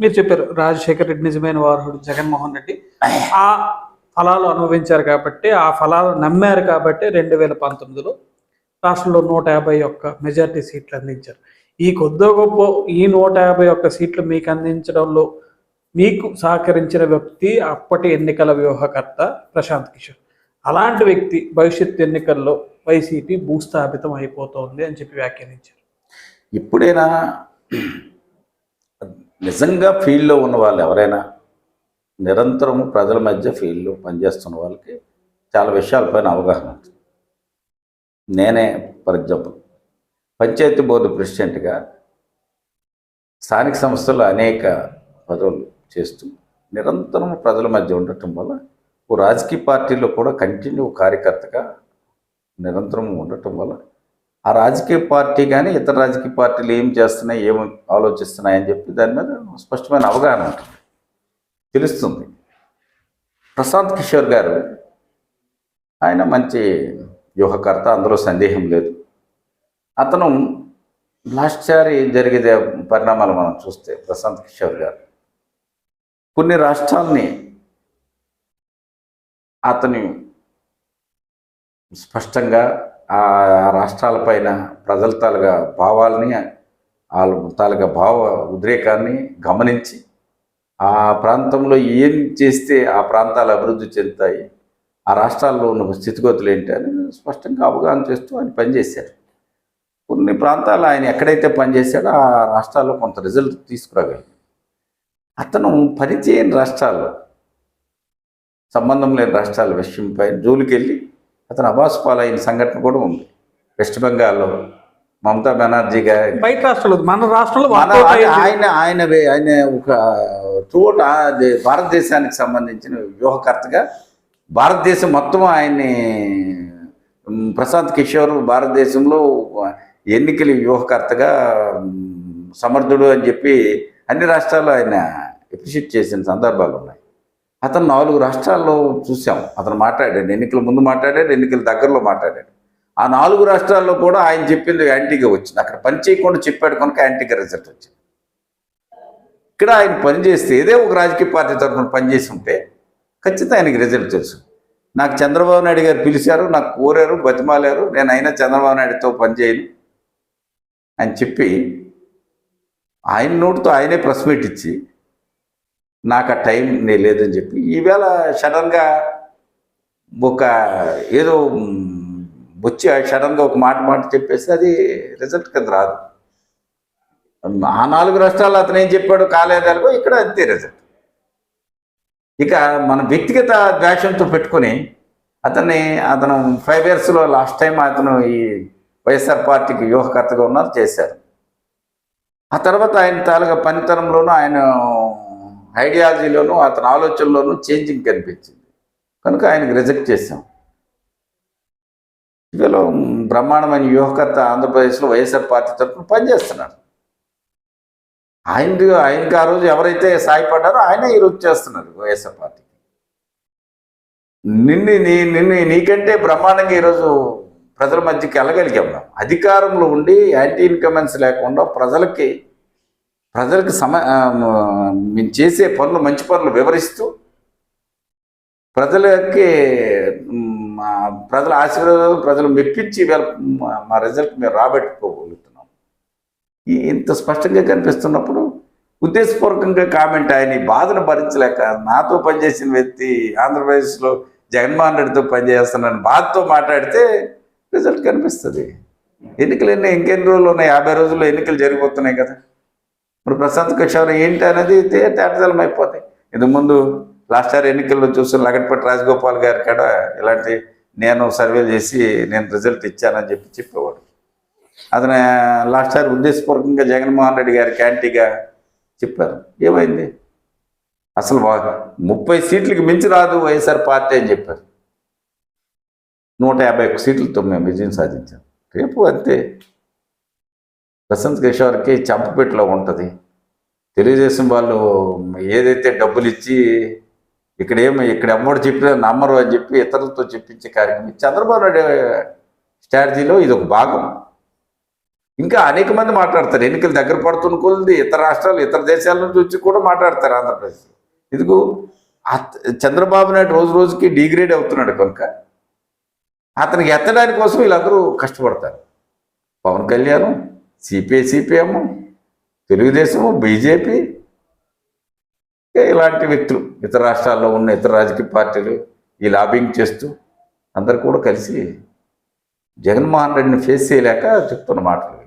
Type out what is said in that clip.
మీరు చెప్పారు రాజశేఖర్ రెడ్డి నిజమైన వారసుడు జగన్మోహన్ రెడ్డి. ఆ ఫలాలు అనుభవించారు కాబట్టి ఆ ఫలాలు నమ్మారు కాబట్టి రెండు వేల పంతొమ్మిదిలో రాష్ట్రంలో నూట యాభై ఒక్క మెజార్టీ సీట్లు అందించారు. ఈ కొద్దో గొప్ప ఈ నూట యాభై ఒక్క సీట్లు మీకు అందించడంలో మీకు సహకరించిన వ్యక్తి అప్పటి ఎన్నికల వ్యూహకర్త ప్రశాంత్ కిషోర్. అలాంటి వ్యక్తి భవిష్యత్ ఎన్నికల్లో వైసీపీ భూస్థాపితం అయిపోతోంది అని చెప్పి వ్యాఖ్యానించారు. ఇప్పుడైనా నిజంగా ఫీల్డ్లో ఉన్న వాళ్ళు ఎవరైనా నిరంతరం ప్రజల మధ్య ఫీల్డ్లో పనిచేస్తున్న వాళ్ళకి చాలా విషయాలపైన అవగాహన ఉంటుంది. నేనే ఫర్ ఎగ్జాంపుల్ పంచాయతీ బోర్డు ప్రెసిడెంట్గా స్థానిక సంస్థల్లో అనేక పదవులు చేస్తూ నిరంతరం ప్రజల మధ్య ఉండటం వల్ల ఓ రాజకీయ పార్టీలో కూడా కంటిన్యూ కార్యకర్తగా నిరంతరం ఉండటం వల్ల ఆ రాజకీయ పార్టీ కానీ ఇతర రాజకీయ పార్టీలు ఏం చేస్తున్నాయి ఏం ఆలోచిస్తున్నాయి అని చెప్పి దాని మీద స్పష్టమైన అవగాహన ఉంటుంది. తెలుస్తుంది. ప్రశాంత్ కిషోర్ గారు ఆయన మంచి వ్యూహకర్త అందులో సందేహం లేదు. అతను లాస్ట్ సారి జరిగే పరిణామాలు మనం చూస్తే ప్రశాంత్ కిషోర్ గారు కొన్ని రాష్ట్రాల్ని అతని స్పష్టంగా ఆ రాష్ట్రాలపైన ప్రజల తాలుగా భావాలని వాళ్ళ తాలుగా భావ ఉద్రేకాన్ని గమనించి ఆ ప్రాంతంలో ఏం చేస్తే ఆ ప్రాంతాలు అభివృద్ధి చెందుతాయి ఆ రాష్ట్రాల్లో ఉన్న స్థితిగతులు ఏంటి అని స్పష్టంగా అవగాహన చేస్తూ ఆయన పనిచేశారు. కొన్ని ప్రాంతాలు ఆయన ఎక్కడైతే పనిచేశాడో ఆ రాష్ట్రాల్లో కొంత రిజల్ట్ తీసుకురాగలిగింది అతను పనిచేయని రాష్ట్రాల్లో సంబంధం లేని రాష్ట్రాల విషయంపై జోలికెళ్ళి అతను అబాస్ పాలైన సంఘటన కూడా ఉంది వెస్ట్ బెంగాల్లో మమతా బెనర్జీ గారి బయట రాష్ట్రాలు మన రాష్ట్రంలో. ఆయన ఆయన ఆయన ఒక చోట భారతదేశానికి సంబంధించిన వ్యూహకర్తగా భారతదేశం మొత్తం ఆయన్ని ప్రశాంత్ కిషోర్ భారతదేశంలో ఎన్నికల వ్యూహకర్తగా సమర్థుడు అని చెప్పి అన్ని రాష్ట్రాల్లో ఆయన ఎప్రిషియేట్ చేసిన సందర్భాలు ఉన్నాయి అతను నాలుగు రాష్ట్రాల్లో చూసాం అతను మాట్లాడాడు. ఎన్నికల ముందు మాట్లాడాడు ఎన్నికల దగ్గరలో మాట్లాడాడు. ఆ నాలుగు రాష్ట్రాల్లో కూడా ఆయన చెప్పింది యాంటీగా వచ్చింది. అక్కడ పని చేయకుండా చెప్పాడు కనుక యాంటీగా రిజల్ట్ వచ్చింది. ఇక్కడ ఆయన పనిచేస్తే ఏదే ఒక రాజకీయ పార్టీ తరఫున పనిచేసి ఉంటే ఖచ్చితంగా ఆయనకి రిజల్ట్ తెలుసు. నాకు చంద్రబాబు నాయుడు గారు పిలిచారు నాకు కోరారు బతిమాలారు. నేను అయినా చంద్రబాబు నాయుడుతో పనిచేయను అని చెప్పి ఆయన నోటితో ఆయనే ప్రెస్ మీట్ ఇచ్చి నాకు ఆ టైం నే లేదని చెప్పి ఈవేళ సడన్గా ఒక ఏదో వచ్చి సడన్గా ఒక మాట మాట చెప్పేసి అది రిజల్ట్ కింద రాదు. ఆ నాలుగు రాష్ట్రాలు అతను ఏం చెప్పాడు కాలేదాలుగో ఇక్కడ అంతే రిజల్ట్ ఇక మన వ్యక్తిగత ద్వేషంతో పెట్టుకొని అతన్ని అతను ఫైవ్ ఇయర్స్లో లాస్ట్ టైం అతను ఈ వైఎస్ఆర్ పార్టీకి వ్యూహకర్తగా ఉన్నారు చేశారు. ఆ తర్వాత ఆయన తాలూకా పనితనంలోనూ ఆయన ఐడియాలజీలోనూ అతని ఆలోచనలోనూ చేంజింగ్ కనిపించింది. కనుక ఆయనకి రిజెక్ట్ చేశాం. ఇవాళ బ్రహ్మాండమైన వ్యూహకర్త ఆంధ్రప్రదేశ్లో వైఎస్ఆర్ పార్టీ తరఫున పనిచేస్తున్నారు ఆయన ఆయనకి ఆ రోజు ఎవరైతే సాయపడ్డారో ఆయనే ఈరోజు చేస్తున్నారు వైఎస్ఆర్ పార్టీ. నిన్ను నీ నిన్ను నీకంటే బ్రహ్మాండంగా ఈరోజు ప్రజల మధ్యకి వెళ్ళగలిగాం. అధికారంలో ఉండి యాంటీ ఇన్కమెన్స్ లేకుండా ప్రజలకి ప్రజలకు సమ మేము చేసే పనులు మంచి పనులు వివరిస్తూ ప్రజలకి మా ప్రజల ఆశీర్వాదం ప్రజలు మెప్పించి మా- రిజల్ట్ మేము రాబెట్టుకోగలుగుతున్నాం. ఇంత స్పష్టంగా కనిపిస్తున్నప్పుడు ఉద్దేశపూర్వకంగా కామెంట్ ఆయన ఈ బాధను భరించలేక నాతో పనిచేసిన వ్యక్తి ఆంధ్రప్రదేశ్లో జగన్మోహన్ రెడ్డితో పనిచేస్తున్నాను బాధతో మాట్లాడితే రిజల్ట్ కనిపిస్తుంది. ఎన్నికలన్నీ ఇంకెన్ని రోజులు ఉన్నాయి? యాభై రోజుల్లో ఎన్నికలు జరిగిపోతున్నాయి కదా. మరి ప్రశాంత్ కిషోర్ ఏంటి అనేది తేటతలం అయిపోతాయి. ఇంతకు ముందు లాస్ట్ ఇయర్ ఎన్నికల్లో చూసిన లగడపట్టి రాజగోపాల్ గారి కాడ ఇలాంటి నేను సర్వే చేసి నేను రిజల్ట్ ఇచ్చానని చెప్పి చెప్పేవాడు. అతను లాస్ట్ ఇయర్ ఉద్దేశపూర్వకంగా జగన్మోహన్ రెడ్డి గారి క్యాంటీగా చెప్పారు. ఏమైంది? అసలు ముప్పై సీట్లకు మించి రాదు వైఎస్ఆర్ పార్టీ అని చెప్పారు. నూట యాభై ఒక్క సీట్లతో మేము విజయం సాధించాం. రేపు అంతే. ప్రశాంత్ కిషోర్కి చంపపెట్టులో ఉంటుంది. తెలుగుదేశం వాళ్ళు ఏదైతే డబ్బులు ఇచ్చి ఇక్కడ ఏమి ఇక్కడ అమ్మడు చెప్పినా నమ్మరు అని చెప్పి ఇతరులతో చెప్పించే కార్యక్రమం. చంద్రబాబు నాయుడు స్ట్రాటజీలో ఇది ఒక భాగం. ఇంకా అనేక మంది మాట్లాడతారు. ఎన్నికలు దగ్గర పడుతున్న కొలిది ఇతర రాష్ట్రాలు ఇతర దేశాల నుంచి వచ్చి కూడా మాట్లాడతారు ఆంధ్రప్రదేశ్. ఇదిగో చంద్రబాబు నాయుడు రోజు రోజుకి డిగ్రేడ్ అవుతున్నాడు కనుక అతనికి ఎత్తడానికి కోసం వీళ్ళందరూ కష్టపడతారు. Pawan Kalyan CPI CPM Telugu Desam BJP ఇలాంటి వ్యక్తులు ఇతర రాష్ట్రాల్లో ఉన్న ఇతర రాజకీయ పార్టీలు ఈ లాబింగ్ చేస్తూ అందరు కూడా కలిసి జగన్మోహన్ రెడ్డిని ఫేస్ చేయలేక చెప్తున్న మాటలు.